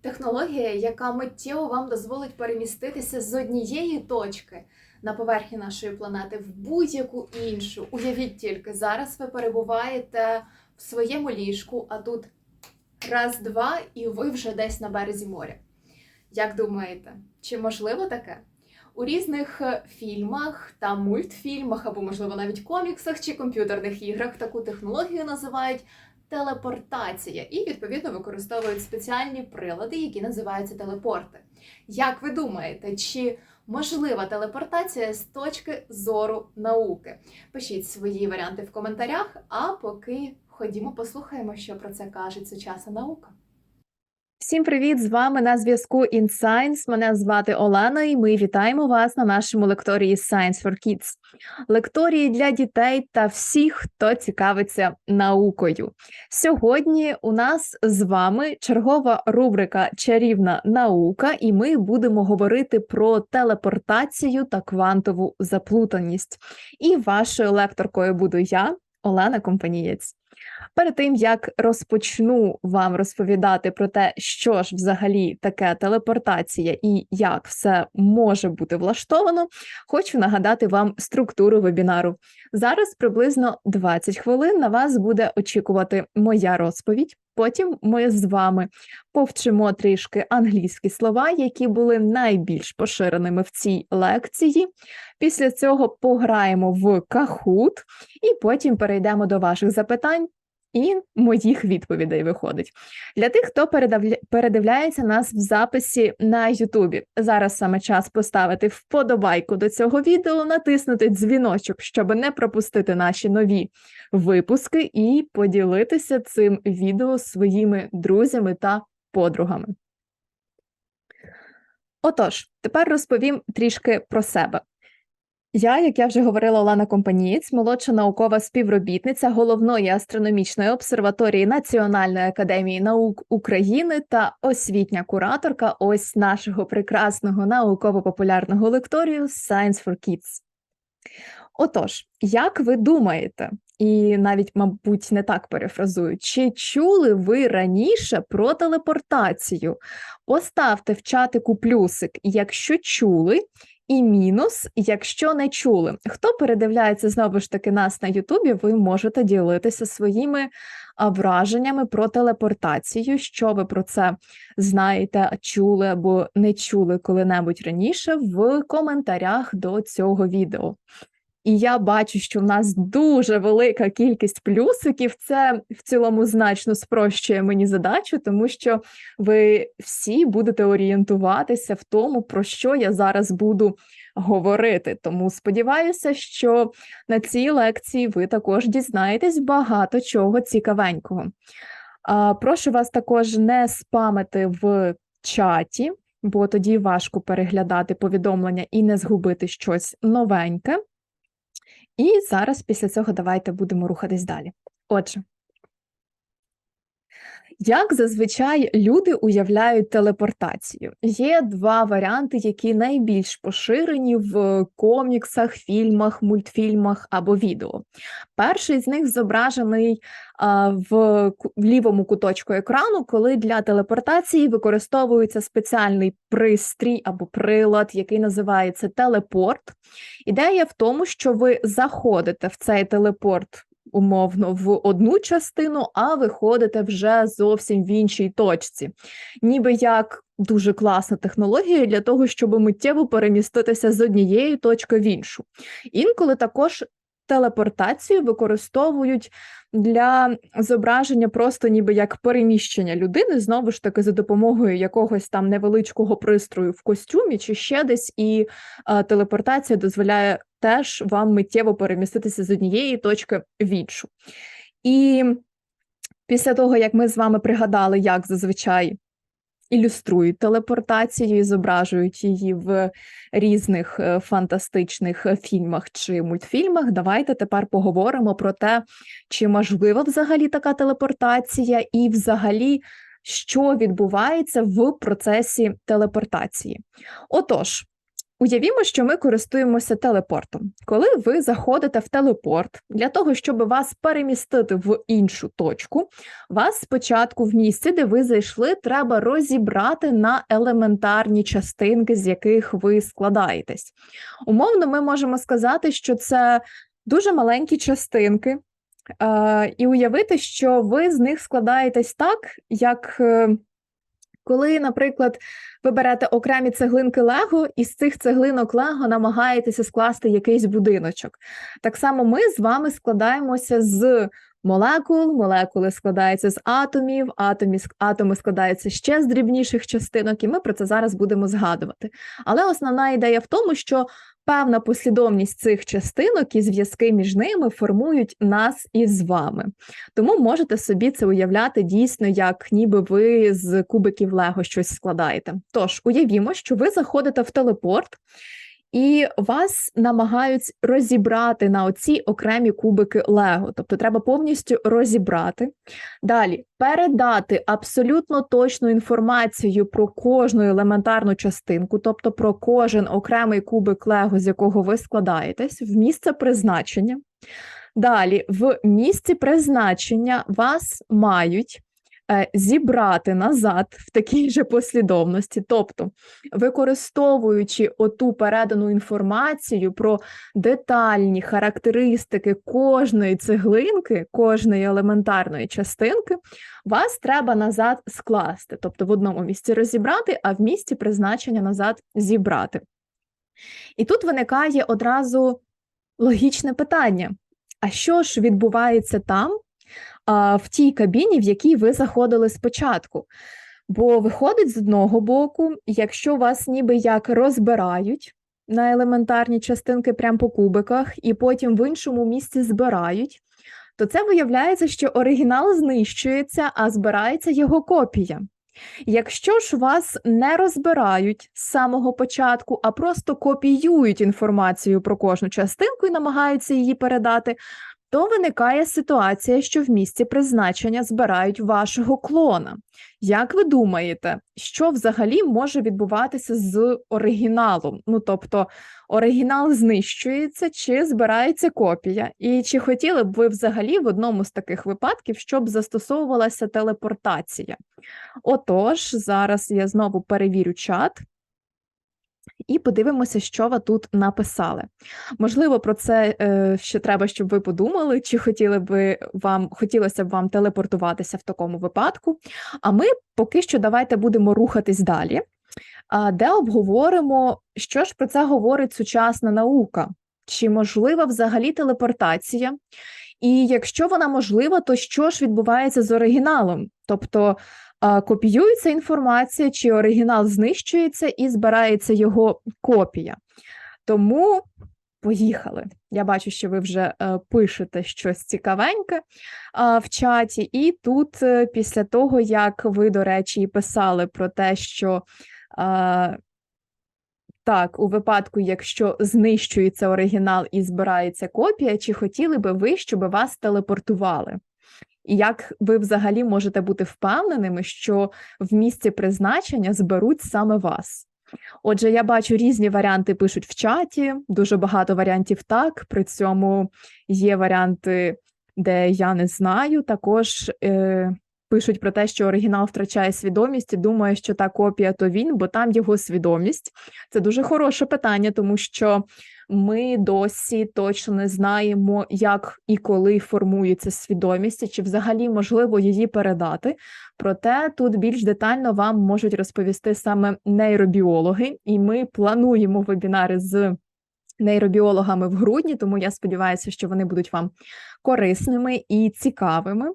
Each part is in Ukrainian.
Технологія, яка миттєво вам дозволить переміститися з однієї точки на поверхні нашої планети в будь-яку іншу. Уявіть тільки, зараз ви перебуваєте в своєму ліжку, а тут раз, два, і ви вже десь на березі моря. Як думаєте, чи можливо таке? У різних е, фільмах та мультфільмах, або, можливо, навіть коміксах чи комп'ютерних іграх таку технологію називають телепортація, і відповідно використовують спеціальні прилади, які називаються телепорти. Як ви думаєте, чи можлива телепортація з точки зору науки? Пишіть свої варіанти в коментарях, а поки ходімо послухаємо, що про це каже сучасна наука. Всім привіт! З вами на зв'язку InScience. Мене звати Олена, і ми вітаємо вас на нашому лекторії Science for Kids. Лекторії для дітей та всіх, хто цікавиться наукою. Сьогодні у нас з вами чергова рубрика Чарівна наука, і ми будемо говорити про телепортацію та квантову заплутаність. І вашою лекторкою буду я, Олена Компанієць. Перед тим як розпочну вам розповідати про те, що ж взагалі таке телепортація і як все може бути влаштовано, хочу нагадати вам структуру вебінару. Зараз приблизно 20 хвилин на вас буде очікувати моя розповідь. Потім ми з вами повчимо трішки англійські слова, які були найбільш поширеними в цій лекції. Після цього пограємо в Kahoot і потім перейдемо до ваших запитань і моїх відповідей виходить. Для тих, хто передивляється нас в записі на Ютубі. Зараз саме час поставити вподобайку до цього відео, натиснути дзвіночок, щоб не пропустити наші нові випуски, і поділитися цим відео своїми друзями та подругами. Отож, тепер розповім трішки про себе. Я, як я вже говорила, Олена Компанієць, молодша наукова співробітниця головної астрономічної обсерваторії Національної академії наук України та освітня кураторка ось нашого прекрасного науково-популярного лекторію Science for Kids. Отож, як ви думаєте, і навіть, мабуть, не так перефразую, чи чули ви раніше про телепортацію? Поставте в чатику плюсик, якщо чули, і мінус, якщо не чули. Хто передивляється знову ж таки нас на Ютубі, ви можете ділитися своїми враженнями про телепортацію, що ви про це знаєте, чули або не чули коли-небудь раніше в коментарях до цього відео. І я бачу, що в нас дуже велика кількість плюсиків. Це в цілому значно спрощує мені задачу, тому що ви всі будете орієнтуватися в тому, про що я зараз буду говорити. Тому сподіваюся, що на цій лекції ви також дізнаєтесь багато чого цікавенького. Прошу вас також не спамити в чаті, бо тоді важко переглядати повідомлення і не згубити щось новеньке. І зараз після цього давайте будемо рухатись далі. Отже, як зазвичай люди уявляють телепортацію? Є два варіанти, які найбільш поширені в коміксах, фільмах, мультфільмах або відео. Перший з них зображений а, в, в лівому куточку екрану, коли для телепортації використовується спеціальний пристрій або прилад, який називається телепорт. Ідея в тому, що ви заходите в цей телепорт умовно в одну частину, а виходите вже зовсім в іншій точці. Ніби як дуже класна технологія для того, щоб миттєво переміститися з однієї точки в іншу. Інколи також телепортацію використовують для зображення просто ніби як переміщення людини, знову ж таки, за допомогою якогось там невеличкого пристрою в костюмі чи ще десь, і а, телепортація дозволяє теж вам миттєво переміститися з однієї точки в іншу. І після того, як ми з вами пригадали, як зазвичай ілюструють телепортацію і зображують її в різних е, фантастичних е, фільмах чи мультфільмах, давайте тепер поговоримо про те, чи можлива взагалі така телепортація, і взагалі. Що відбувається в процесі телепортації? Отож, Уявімо, що ми користуємося телепортом. Коли ви заходите в телепорт для того, щоб вас перемістити в іншу точку, вас спочатку в місці, де ви зайшли, треба розібрати на елементарні частинки, з яких ви складаєтесь. Умовно, ми можемо сказати, що це дуже маленькі частинки, е, і уявити, що ви з них складаєтесь так, як. Коли, наприклад, ви берете окремі цеглинки Лего, і з цих цеглинок Лего намагаєтеся скласти якийсь будиночок. Так само ми з вами складаємося з молекул, молекули складаються з атомів, атомі, атоми складаються ще з дрібніших частинок, і ми про це зараз будемо згадувати. Але основна ідея в тому, що певна послідовність цих частинок і зв'язки між ними формують нас із вами. Тому можете собі це уявляти дійсно, як ніби ви з кубиків Лего щось складаєте. Тож уявімо, що ви заходите в телепорт. І вас намагають розібрати на оці окремі кубики Лего. Тобто треба повністю розібрати. Далі передати абсолютно точну інформацію про кожну елементарну частинку, тобто про кожен окремий кубик Лего, з якого ви складаєтесь, в місце призначення. Далі, в місці призначення вас мають зібрати назад в такій же послідовності, тобто використовуючи оту передану інформацію про детальні характеристики кожної цеглинки, кожної елементарної частинки, вас треба назад скласти, тобто в одному місці розібрати, а в місці призначення назад зібрати. І тут виникає одразу логічне питання: а що ж відбувається там, в тій кабіні, в якій ви заходили спочатку? Бо виходить з одного боку, якщо вас ніби як розбирають на елементарні частинки прямо по кубиках, і потім в іншому місці збирають, то це виявляється, що оригінал знищується, а збирається його копія. Якщо ж вас не розбирають з самого початку, а просто копіюють інформацію про кожну частинку і намагаються її передати, то виникає ситуація, що в місці призначення збирають вашого клона. Як ви думаєте, що взагалі може відбуватися з оригіналом? Ну тобто, оригінал знищується чи збирається копія? І чи хотіли б ви взагалі в одному з таких випадків, щоб застосовувалася телепортація? Отож, зараз я знову перевірю чат. І подивимося, що ви тут написали. Можливо, про це е, ще треба, щоб ви подумали, чи хотіли би вам хотілося б вам телепортуватися в такому випадку. А ми поки що давайте будемо рухатись далі, де обговоримо, що ж про це говорить сучасна наука, чи можлива взагалі телепортація, і якщо вона можлива, то що ж відбувається з оригіналом? Тобто копіюється інформація, чи оригінал знищується і збирається його копія. Тому поїхали. Я бачу, що ви вже е, пишете щось цікавеньке в чаті, і тут, е, після того, як ви, до речі, писали про те, що так, у випадку, якщо знищується оригінал і збирається копія, чи хотіли би ви, щоб вас телепортували? І як ви взагалі можете бути впевненими, що в місці призначення зберуть саме вас? Отже, я бачу різні варіанти пишуть в чаті, дуже багато варіантів так. При цьому є варіанти, де я не знаю. Також е, пишуть про те, що оригінал втрачає свідомість і думає, що та копія то він, бо там його свідомість. Це дуже хороше питання, тому що ми досі точно не знаємо, як і коли формується свідомість, чи взагалі можливо її передати. Проте тут більш детально вам можуть розповісти саме нейробіологи, і ми плануємо вебінари з нейробіологами в грудні, тому я сподіваюся, що вони будуть вам корисними і цікавими.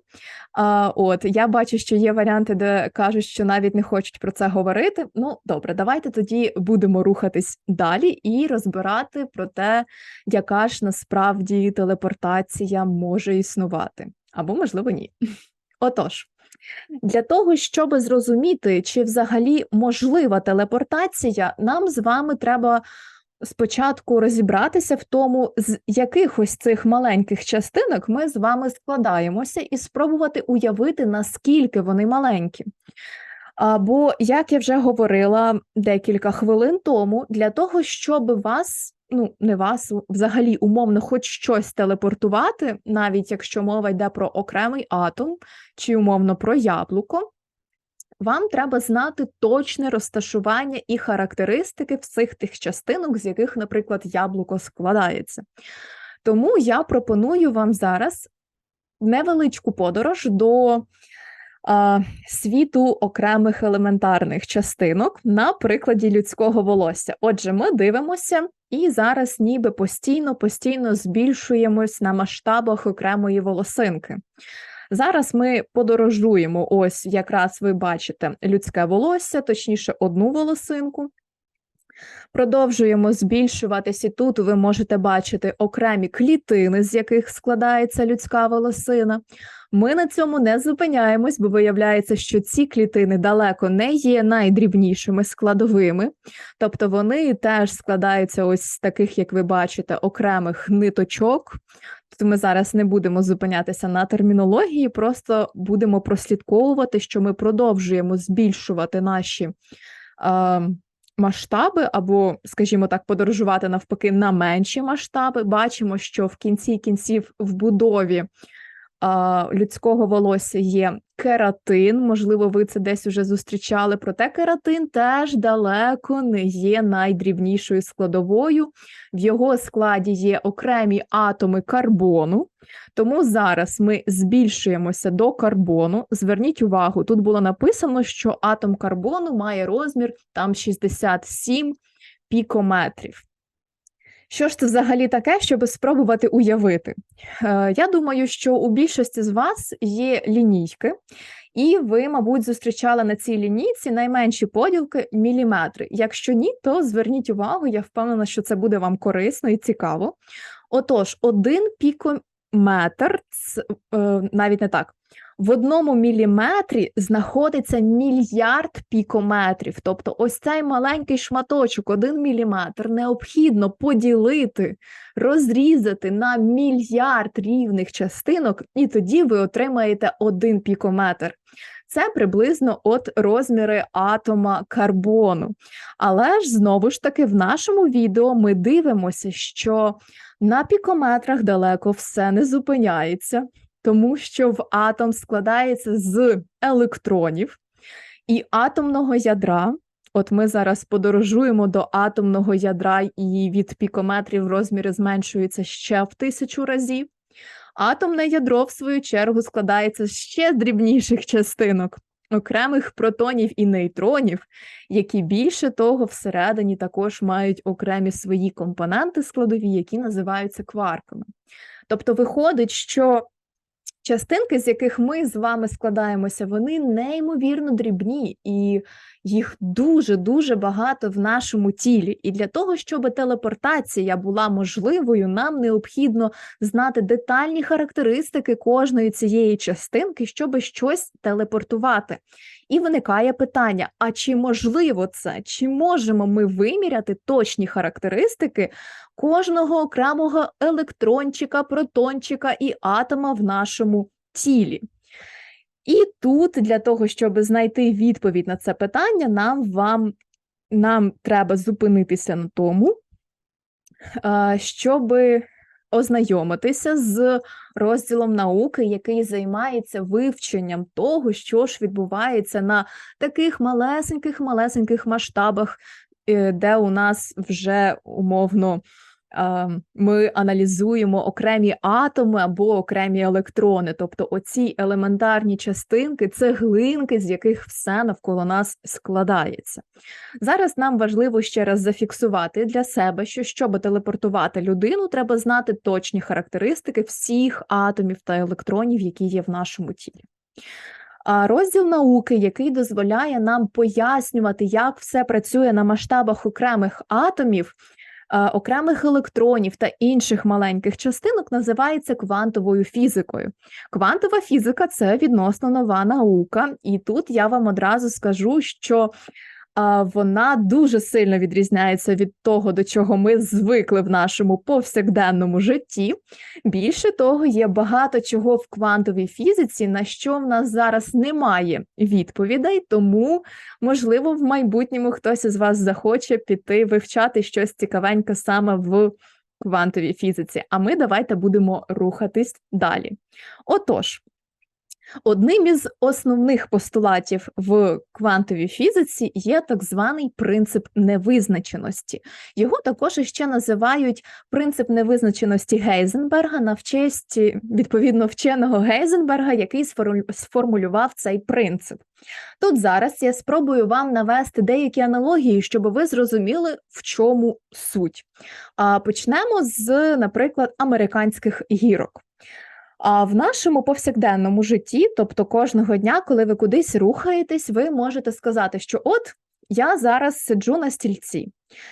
А, От я бачу, що є варіанти, де кажуть, що навіть не хочуть про це говорити. Ну, добре, давайте тоді будемо рухатись далі і розбирати про те, яка ж насправді телепортація може існувати, або можливо ні. Отож. Для того, щоб зрозуміти, чи взагалі можлива телепортація, нам з вами треба спочатку розібратися в тому, з якихось цих маленьких частинок ми з вами складаємося, і спробувати уявити, наскільки вони маленькі. Або, як я вже говорила декілька хвилин тому, для того, щоб вас, ну не вас, взагалі умовно, хоч щось телепортувати, навіть якщо мова йде про окремий атом чи умовно про яблуко, вам треба знати точне розташування і характеристики всіх тих частинок, з яких, наприклад, яблуко складається. Тому я пропоную вам зараз невеличку подорож до а, світу окремих елементарних частинок на прикладі людського волосся. Отже, ми дивимося і зараз ніби постійно постійно збільшуємось на масштабах окремої волосинки. Зараз ми подорожуємо. Ось якраз ви бачите людське волосся, точніше, одну волосинку. Продовжуємо збільшуватись, і тут ви можете бачити окремі клітини, з яких складається людська волосина. Ми на цьому не зупиняємось, бо виявляється, що ці клітини далеко не є найдрібнішими складовими, тобто вони теж складаються ось з таких, як ви бачите, окремих ниточок. Тут ми зараз не будемо зупинятися на термінології, просто будемо прослідковувати, що ми продовжуємо збільшувати наші. Е, масштаби, або, скажімо так, подорожувати навпаки на менші масштаби. Бачимо, що в кінці кінців в будові людського волосся є кератин. Можливо, ви це десь уже зустрічали. Проте кератин теж далеко не є найдрібнішою складовою. В його складі є окремі атоми карбону. Тому зараз ми збільшуємося до карбону. Зверніть увагу, тут було написано, що атом карбону має розмір там 67 пікометрів. Що ж це взагалі таке, щоб спробувати уявити? Е, я думаю, що у більшості з вас є лінійки, і ви, мабуть, зустрічали на цій лінійці найменші поділки міліметри. Якщо ні, то зверніть увагу, я впевнена, що це буде вам корисно і цікаво. Отож, один пікометр, е, навіть не так. В одному міліметрі знаходиться мільярд пікометрів. Тобто, ось цей маленький шматочок, один міліметр, необхідно поділити, розрізати на мільярд рівних частинок, і тоді ви отримаєте один пікометр. Це приблизно от розміри атома карбону. Але ж знову ж таки в нашому відео ми дивимося, що на пікометрах далеко все не зупиняється тому що в атом складається з електронів і атомного ядра. От ми зараз подорожуємо до атомного ядра, і від пікометрів розміри зменшуються ще в тисячу разів. Атомне ядро, в свою чергу, складається з ще дрібніших частинок, окремих протонів і нейтронів, які більше того всередині також мають окремі свої компоненти складові, які називаються кварками. Тобто, виходить, що Частинки, з яких ми з вами складаємося, вони неймовірно дрібні, і їх дуже дуже багато в нашому тілі. І для того, щоб телепортація була можливою, нам необхідно знати детальні характеристики кожної цієї частинки, щоб щось телепортувати. І виникає питання: а чи можливо це? Чи можемо ми виміряти точні характеристики кожного окремого електрончика, протончика і атома в нашому тілі? І тут для того, щоб знайти відповідь на це питання, нам вам нам треба зупинитися на тому, щоб ознайомитися з розділом науки, який займається вивченням того, що ж відбувається на таких малесеньких малесеньких масштабах, е, де у нас вже умовно ми аналізуємо окремі атоми або окремі електрони, тобто оці елементарні частинки, цеглинки, з яких все навколо нас складається. Зараз нам важливо ще раз зафіксувати для себе, що щоб телепортувати людину, треба знати точні характеристики всіх атомів та електронів, які є в нашому тілі. А розділ науки, який дозволяє нам пояснювати, як все працює на масштабах окремих атомів, окремих електронів та інших маленьких частинок називається квантовою фізикою. Квантова фізика це відносно нова наука, і тут я вам одразу скажу, що вона дуже сильно відрізняється від того, до чого ми звикли в нашому повсякденному житті. Більше того, є багато чого в квантовій фізиці, на що в нас зараз немає відповідей, тому, можливо, в майбутньому хтось із вас захоче піти вивчати щось цікавеньке саме в квантовій фізиці. А ми давайте будемо рухатись далі. Отож. Одним із основних постулатів в квантовій фізиці є так званий принцип невизначеності. Його також ще називають принцип невизначеності Гейзенберга на честь відповідно вченого Гейзенберга, який сформулював цей принцип. Тут зараз я спробую вам навести деякі аналогії, щоб ви зрозуміли, в чому суть. А почнемо з, наприклад, американських гірок. А в нашому повсякденному житті, тобто кожного дня, коли ви кудись рухаєтесь, ви можете сказати, що от я зараз сиджу на стільці.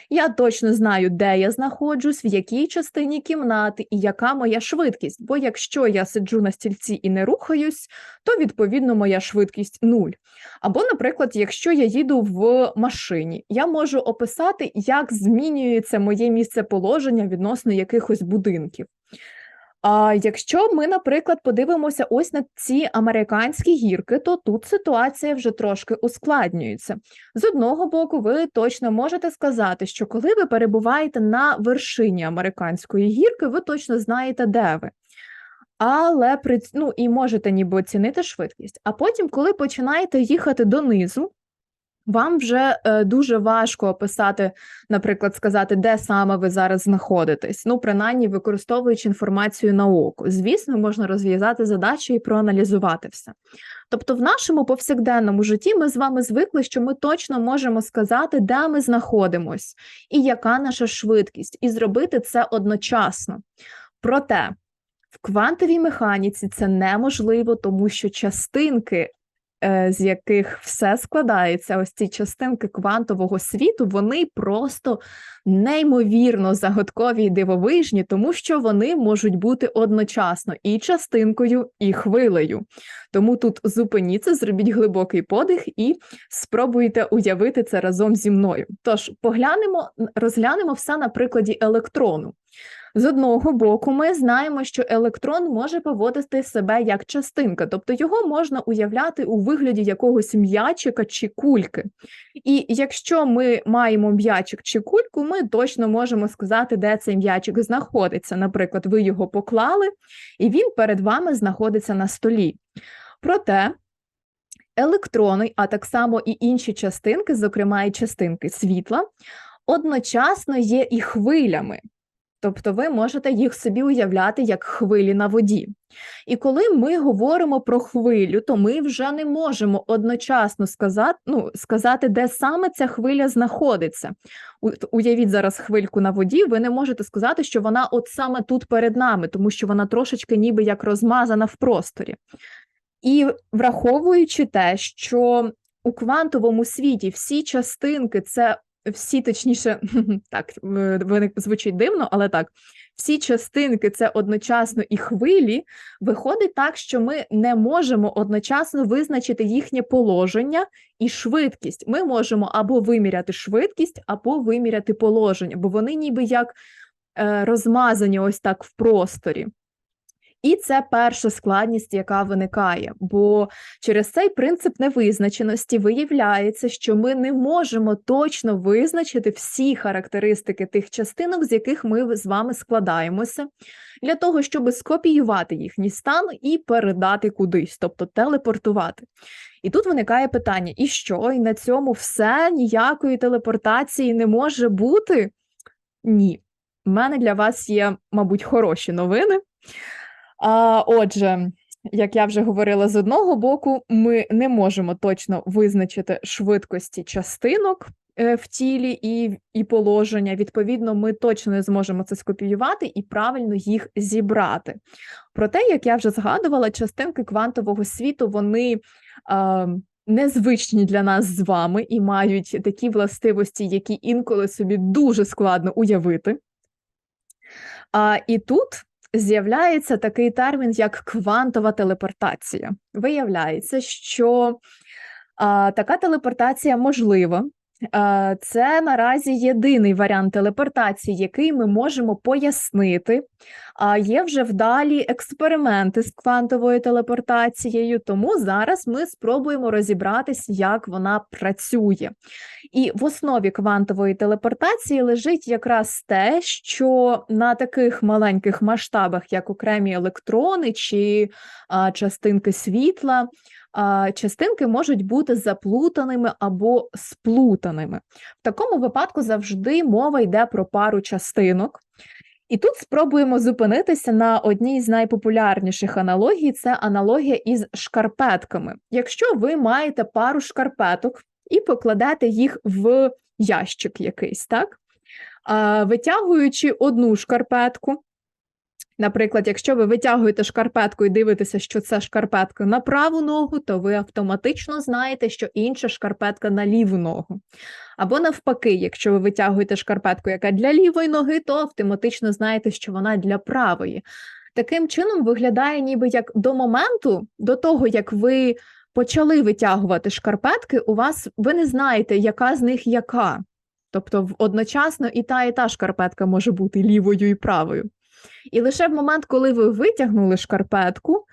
Я точно знаю, де я знаходжусь, в якій частині кімнати і яка моя швидкість. Бо якщо я сиджу на стільці і не рухаюсь, то відповідно моя швидкість нуль. Або, наприклад, якщо я їду в машині, я можу описати, як змінюється моє місце положення відносно якихось будинків. А якщо ми, наприклад, подивимося ось на ці американські гірки, то тут ситуація вже трошки ускладнюється. З одного боку, ви точно можете сказати, що коли ви перебуваєте на вершині американської гірки, ви точно знаєте, де ви. Але при ну, і можете ніби оцінити швидкість. А потім, коли починаєте їхати донизу, вам вже е, дуже важко описати, наприклад, сказати, де саме ви зараз знаходитесь. Ну, принаймні, використовуючи інформацію на око. Звісно, можна розв'язати задачу і проаналізувати все. Тобто, в нашому повсякденному житті ми з вами звикли, що ми точно можемо сказати, де ми знаходимось, і яка наша швидкість, і зробити це одночасно. Проте в квантовій механіці це неможливо, тому що частинки з яких все складається, ось ці частинки квантового світу, вони просто неймовірно загадкові і дивовижні, тому що вони можуть бути одночасно і частинкою, і хвилею. Тому тут зупиніться, зробіть глибокий подих і спробуйте уявити це разом зі мною. Тож поглянемо, розглянемо все на прикладі електрону. З одного боку, ми знаємо, що електрон може поводити себе як частинка, тобто його можна уявляти у вигляді якогось м'ячика чи кульки. І якщо ми маємо м'ячик чи кульку, ми точно можемо сказати, де цей м'ячик знаходиться. Наприклад, ви його поклали, і він перед вами знаходиться на столі. Проте електрони, а так само і інші частинки, зокрема і частинки світла, одночасно є і хвилями. Тобто ви можете їх собі уявляти як хвилі на воді. І коли ми говоримо про хвилю, то ми вже не можемо одночасно сказати, ну, сказати, де саме ця хвиля знаходиться. Уявіть зараз хвильку на воді, ви не можете сказати, що вона от саме тут перед нами, тому що вона трошечки ніби як розмазана в просторі. І враховуючи те, що у квантовому світі всі частинки це всі, точніше, так вони звучить дивно, але так. Всі частинки це одночасно і хвилі. Виходить так, що ми не можемо одночасно визначити їхнє положення і швидкість. Ми можемо або виміряти швидкість, або виміряти положення, бо вони ніби як е, розмазані ось так в просторі. І це перша складність, яка виникає, бо через цей принцип невизначеності виявляється, що ми не можемо точно визначити всі характеристики тих частинок, з яких ми з вами складаємося, для того, щоб скопіювати їхній стан і передати кудись, тобто телепортувати. І тут виникає питання: і що? І на цьому все ніякої телепортації не може бути? Ні. У мене для вас є, мабуть, хороші новини. А, отже, як я вже говорила, з одного боку, ми не можемо точно визначити швидкості частинок е, в тілі і, і положення. Відповідно, ми точно не зможемо це скопіювати і правильно їх зібрати. Проте, як я вже згадувала, частинки квантового світу вони. А, Незвичні для нас з вами і мають такі властивості, які інколи собі дуже складно уявити. А, і тут з'являється такий термін, як квантова телепортація. Виявляється, що а, така телепортація можлива це наразі єдиний варіант телепортації, який ми можемо пояснити. А є вже вдалі експерименти з квантовою телепортацією, тому зараз ми спробуємо розібратись, як вона працює. І в основі квантової телепортації лежить якраз те, що на таких маленьких масштабах, як окремі електрони чи частинки світла, частинки можуть бути заплутаними або сплутаними. В такому випадку завжди мова йде про пару частинок. І тут спробуємо зупинитися на одній з найпопулярніших аналогій це аналогія із шкарпетками. Якщо ви маєте пару шкарпеток і покладете їх в ящик якийсь, так? Витягуючи одну шкарпетку, Наприклад, якщо ви витягуєте шкарпетку і дивитеся, що це шкарпетка на праву ногу, то ви автоматично знаєте, що інша шкарпетка на ліву ногу. Або навпаки, якщо ви витягуєте шкарпетку, яка для лівої ноги, то автоматично знаєте, що вона для правої. Таким чином виглядає, ніби як до моменту, до того як ви почали витягувати шкарпетки, у вас ви не знаєте, яка з них яка. Тобто одночасно і та, і та шкарпетка може бути лівою і правою. І лише в момент, коли ви витягнули шкарпетку,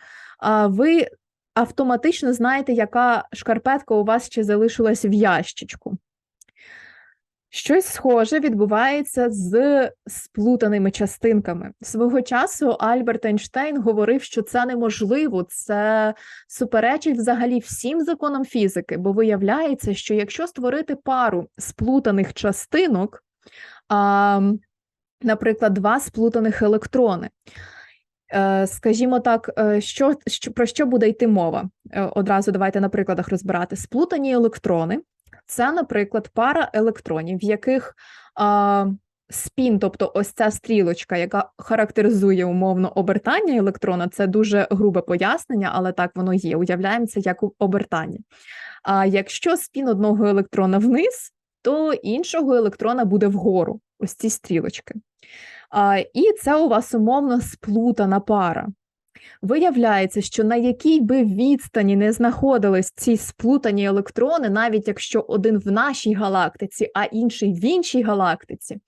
ви автоматично знаєте, яка шкарпетка у вас ще залишилась в ящичку. Щось схоже відбувається з сплутаними частинками. Свого часу Альберт Ейнштейн говорив, що це неможливо, це суперечить взагалі всім законам фізики, бо виявляється, що якщо створити пару сплутаних частинок, а, наприклад, два сплутаних електрони. Е, Скажімо так, е, що, що про що буде йти мова? Е, Одразу давайте на прикладах розбирати. Сплутані електрони це, наприклад, пара електронів, в яких а, спін, тобто ось ця стрілочка, яка характеризує умовно обертання електрона, це дуже грубе пояснення, але так воно є. Уявляємо це як обертання. А якщо спін одного електрона вниз, то іншого електрона буде вгору. Ось ці стрілочки. А, і це у вас умовно сплутана пара. Виявляється, що на якій би відстані не знаходились ці сплутані електрони, навіть якщо один в нашій галактиці, а інший в іншій галактиці,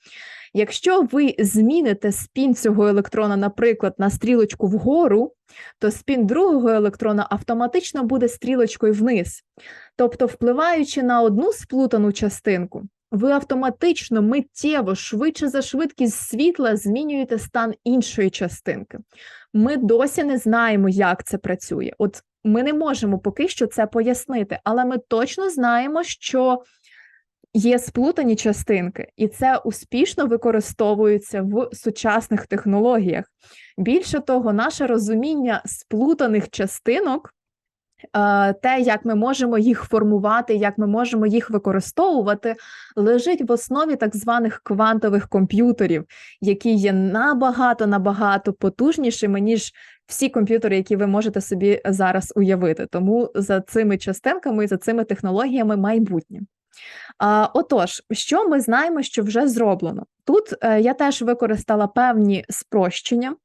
якщо ви зміните спін цього електрона, наприклад, на стрілочку вгору, то спін другого електрона автоматично буде стрілочкою вниз. Тобто, впливаючи на одну сплутану частинку, ви автоматично миттєво, швидше за швидкість світла, змінюєте стан іншої частинки. Ми досі не знаємо, як це працює. От ми не можемо поки що це пояснити, але ми точно знаємо, що є сплутані частинки, і це успішно використовується в сучасних технологіях. Більше того, наше розуміння сплутаних частинок. Е, Те, як ми можемо їх формувати, як ми можемо їх використовувати, лежить в основі так званих квантових комп'ютерів, які є набагато набагато потужнішими, ніж всі комп'ютери, які ви можете собі зараз уявити. Тому за цими частинками і за цими технологіями майбутнє. Отож, що ми знаємо, що вже зроблено? Тут е, я теж використала певні спрощення,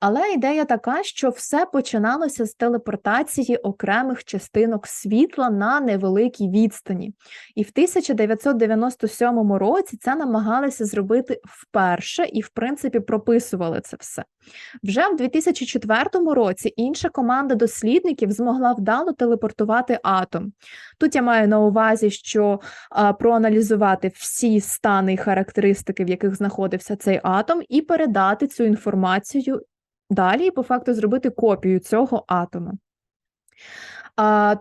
але ідея така, що все починалося з телепортації окремих частинок світла на невеликій відстані. І в 1997 році це намагалися зробити вперше і, в принципі, прописували це все. Вже в 2004 році інша команда дослідників змогла вдало телепортувати атом. Тут я маю на увазі, що проаналізувати всі стани і характеристики, в яких знаходився цей атом, і передати цю інформацію далі, і по факту зробити копію цього атома.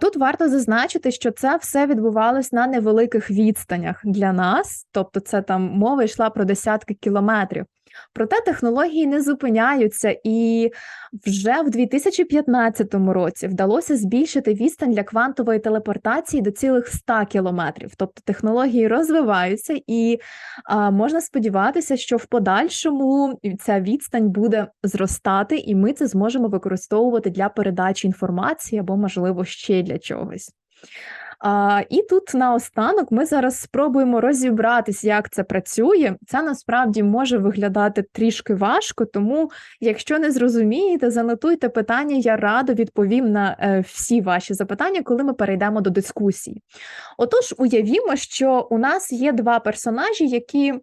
Тут варто зазначити, що це все відбувалось на невеликих відстанях для нас, тобто це там мова йшла про десятки кілометрів. Проте технології не зупиняються, і вже в 2015 році вдалося збільшити відстань для квантової телепортації до цілих 100 кілометрів. Тобто технології розвиваються, і а, можна сподіватися, що в подальшому ця відстань буде зростати, і ми це зможемо використовувати для передачі інформації або, можливо, ще для чогось. А, і тут наостанок ми зараз спробуємо розібратись, як це працює. Це насправді може виглядати трішки важко, тому якщо не зрозумієте, занотуйте питання, я радо відповім на е, всі ваші запитання, коли ми перейдемо до дискусії. Отож, уявімо, що у нас є два персонажі, які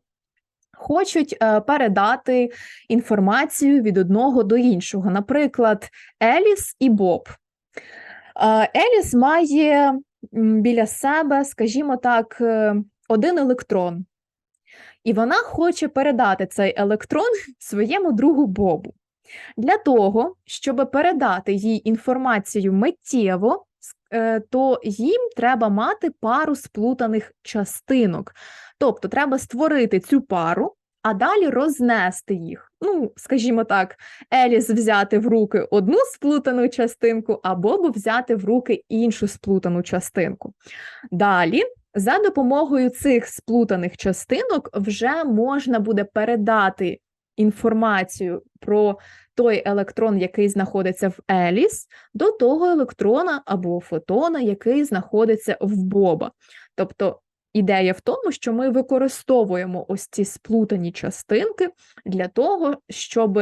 хочуть е, передати інформацію від одного до іншого. Наприклад, Еліс і Боб. Еліс має біля себе, скажімо так, е, один електрон. І вона хоче передати цей електрон своєму другу Бобу. Для того, щоб передати їй інформацію миттєво, е, то їм треба мати пару сплутаних частинок. Тобто треба створити цю пару, а далі рознести їх. Ну, скажімо так, Еліс взяти в руки одну сплутану частинку, а Бобу взяти в руки іншу сплутану частинку. Далі, за допомогою цих сплутаних частинок, вже можна буде передати інформацію про той електрон, який знаходиться в Еліс, до того електрона або фотона, який знаходиться в Боба. Тобто ідея в тому, що ми використовуємо ось ці сплутані частинки для того, щоб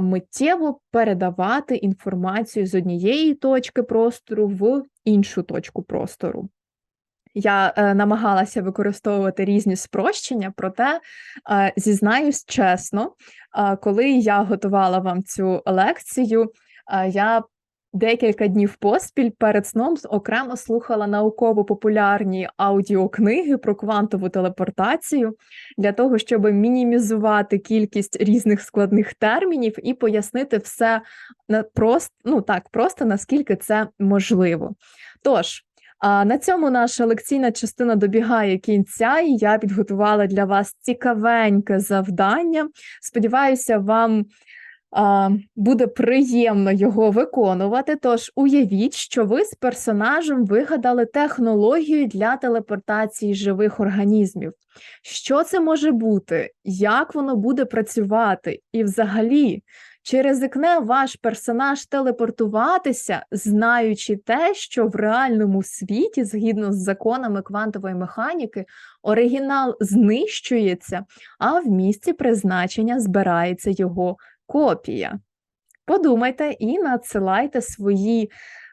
миттєво передавати інформацію з однієї точки простору в іншу точку простору. Я е, намагалася використовувати різні спрощення, проте е, зізнаюсь чесно, е, коли я готувала вам цю лекцію, е, я декілька днів поспіль перед сном окремо слухала науково-популярні аудіокниги про квантову телепортацію для того, щоб мінімізувати кількість різних складних термінів і пояснити все на прост, ну так, просто наскільки це можливо. Тож. А на цьому наша лекційна частина добігає кінця, і я підготувала для вас цікавеньке завдання. Сподіваюся, вам буде приємно його виконувати. Тож уявіть, що ви з персонажем вигадали технологію для телепортації живих організмів. Що це може бути? Як воно буде працювати? І взагалі, чи ризикне ваш персонаж телепортуватися, знаючи те, що в реальному світі, згідно з законами квантової механіки, оригінал знищується, а в місці призначення збирається його копія? Подумайте і надсилайте свої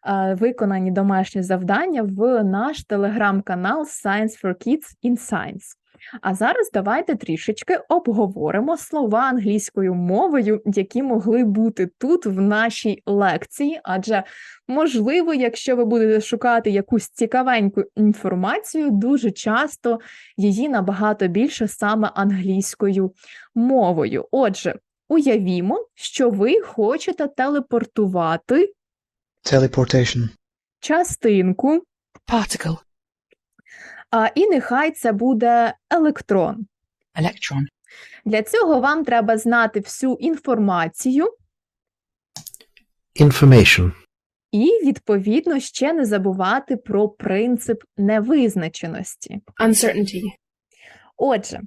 е, виконані домашні завдання в наш телеграм-канал Science for Kids in Science. А зараз давайте трішечки обговоримо слова англійською мовою, які могли бути тут в нашій лекції. Адже, можливо, якщо ви будете шукати якусь цікавеньку інформацію, дуже часто її набагато більше саме англійською мовою. Отже, уявімо, що ви хочете телепортувати Teleportation. частинку, particle, а, і нехай це буде електрон. electron, Для цього вам треба знати всю інформацію Information. і, відповідно, ще не забувати про принцип невизначеності. uncertainty, Отже,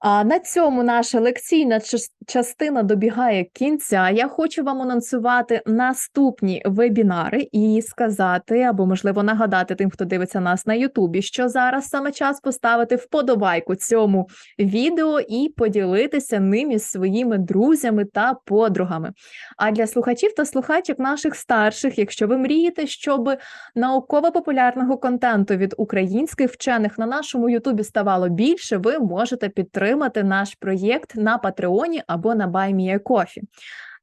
а на цьому наша лекційна частина добігає кінця. Я хочу вам анонсувати наступні вебінари і сказати, або, можливо, нагадати тим, хто дивиться нас на Ютубі, що зараз саме час поставити вподобайку цьому відео і поділитися ним із своїми друзями та подругами. А для слухачів та слухачок наших старших, якщо ви мрієте, щоб науково-популярного контенту від українських вчених на нашому Ютубі ставало більше, ви можете підтримати наш проєкт на Патреоні або на BuyMeACoffee.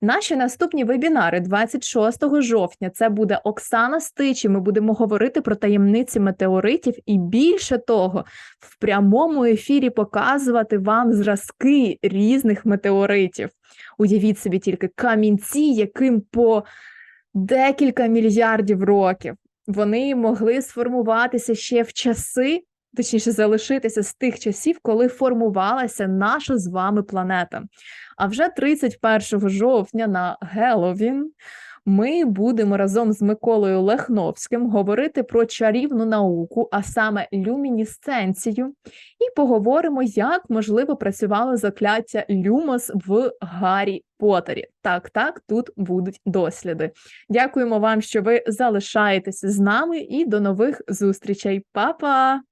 Наші наступні вебінари 26 жовтня. Це буде Оксана Стичі. Ми будемо говорити про таємниці метеоритів і більше того, в прямому ефірі показувати вам зразки різних метеоритів. Уявіть собі тільки камінці, яким по декілька мільярдів років вони могли сформуватися ще в часи, точніше, залишитися з тих часів, коли формувалася наша з вами планета. А вже 31 жовтня на Геловін ми будемо разом з Миколою Лехновським говорити про чарівну науку, а саме люмінісценцію, і поговоримо, як можливо працювало закляття Люмос в Гаррі Поттері. Так, так, тут будуть досліди. Дякуємо вам, що ви залишаєтеся з нами, і до нових зустрічей. Па-па!